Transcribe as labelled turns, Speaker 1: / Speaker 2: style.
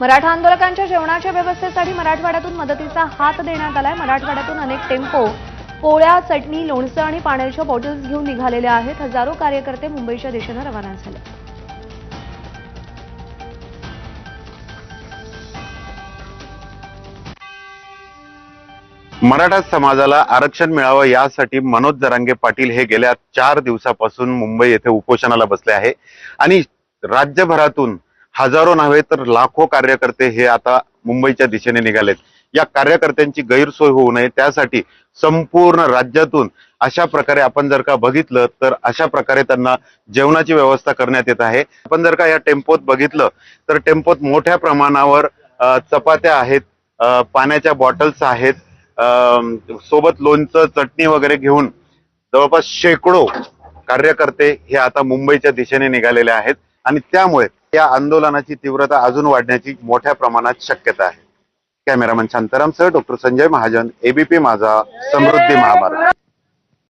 Speaker 1: मराठा आंदोलकांच्या जेवणाच्या व्यवस्थेसाठी मराठवाड्यातून मदतीचा हात देण्यात आलाय. मराठवाड्यातून अनेक टेम्पो पोळ्या चटणी लोणचं आणि पाण्याच्या बॉटल्स घेऊन निघालेले आहेत. हजारो कार्यकर्ते मुंबईच्या दिशेनं रवाना झाले.
Speaker 2: मराठा समाजाला आरक्षण मिळावं यासाठी मनोज जरांगे पाटील हे गेल्या चार दिवसापासून मुंबई येथे उपोषणाला बसले आहे. आणि राज्यभरातून हजारो नव्हे तर लाखो कार्यकर्ते हे आता मुंबईच्या दिशेने निघालेत. या कार्यकर्त्यांची गैरसोय होऊ नये त्यासाठी संपूर्ण राज्यातून अशा प्रकारे आपण जर का बघितलं तर अशा प्रकारे त्यांना जेवणाची व्यवस्था करण्यात येत आहे. आपण जर का या टेम्पोत बघितलं तर टेम्पोत मोठ्या प्रमाणावर चपात्या आहेत पाण्याच्या बॉटल्स आहेत सोबत लोणचं चटणी वगैरे घेऊन जवळपास शेकडो कार्यकर्ते हे आता मुंबईच्या दिशेने निघालेले आहेत. आणि त्यामुळे या आंदोलनाची तीव्रता अजून वाढण्याची मोठ्या प्रमाणात शक्यता आहे. Cameraman Shantaram sir doctor Sanjay Mahajan ABP Majha Samruddhi Mahamarg